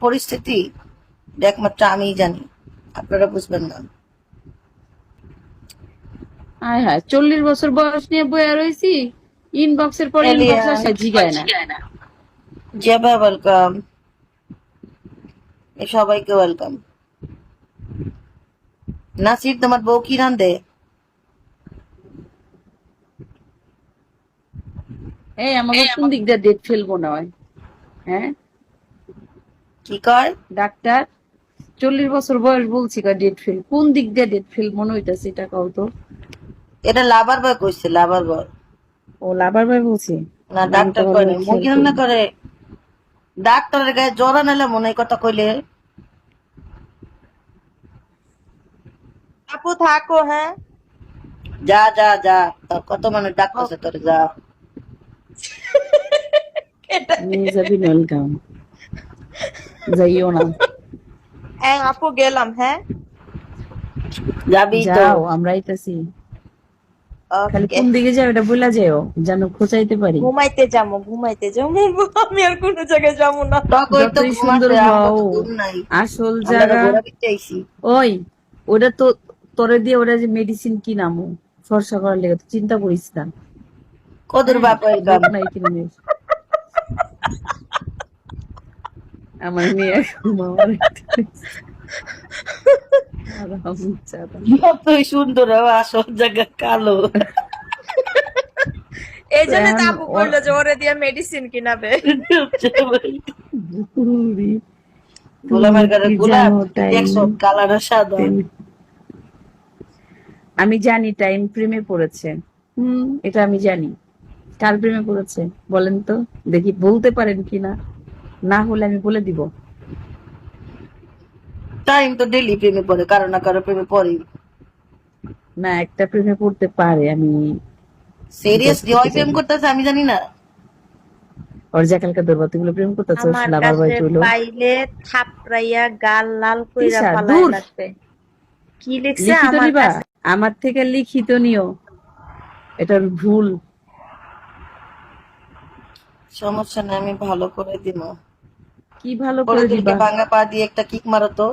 পরিস্থিতি একমাত্র আমিই জানি। আপনারা বুঝবেন না। হায় হায় চল্লিশ বছর বয়স নিয়ে বইয়া রয়েছি ইনবক্সের পর। ইনবক্স আসে জিগায় না। জেবা ওয়েলকাম সবাইকে ওয়েলকাম নাসির তোমার বউ কি রান্ধে এই আমাকে কোন দিক দিয়ে ডেট ফেল মনে হয় হ্যাঁ? কি কয়? ডাক্তার চল্লিশ বছর বয়স বলছি ডেট ফেল কোন দিক দিয়ে ডেট ফেল মনে হইতাছে এটা কও তো? এটা লাভার বয় কইছে লাভার বয় ও লাভার ভাই বলছি? না ডাক্তার করে রান্না করিনি। করে ডাক্তারের গায়ে জ্বরা নিলে মনে কথা কইলে। আপু থাকো হ্যাঁ? যা যা যা। তোর কত মানুষ ডাকতেছে তোর যা। নিয়ে যাবি ওয়েলকাম। যাইও না। এই আপু গেলাম হ্যাঁ? যাবি তো। যাও আমরা আইতাছি। খালি কোন দিকে যাও এটা বইলা যাও যেন খোঁচাইতে পারি। ঘুমাইতে যাব ঘুমাইতে যাব আমি আর কোনো জায়গায় যাব না। যতই সুন্দর হও, আসল জায়গা ওই ওটা তো তোরে দিয়ে ওটা যে মেডিসিন কি নামো ফর্সা করার লেগে চিন্তা করিস না। কদুর বাপ ওয়েলকাম নাই কিনে। আমার মেয়ে আরামজাদা। যতই সুন্দর আসল জায়গা কালো। এই জন্য আপু বলল যে ওরে দিয়ে মেডিসিন কিনাবে। গোলামের ঘরে কি গোলাপ জানো টাইম? দেখছ কালার সাদা। আমি জানি টাইম প্রেমে পড়েছে। হুম। এটা আমি জানি। কার প্রেমে পড়েছে? বলেন তো। দেখি বলতে পারেন কিনা? না হলে আমি বলে দিব। টাইম তো ডেলি প্রেমে পড়ে কারও না কারও প্রেমে পড়ে না একটা প্রেমে পড়তে পারে আমি সিরিয়াসলি ওই প্রেম করতেছে আমি জানি না। ওর জাকালকা দরবার তুগুলো প্রেম করতেছ আমার লাভার বয় তুলো পাইলে থাপড়াইয়া গাল লাল কইরা দূর। লাগবে। কি লিখছে আমার কাছে? আমার থেকে লিখিত নিও। এটার ভুল। সমস্যা নেই আমি ভালো করে দিব কি ভালো করে দিবা ভাঙা পা দিয়ে একটা কিক মারো তো।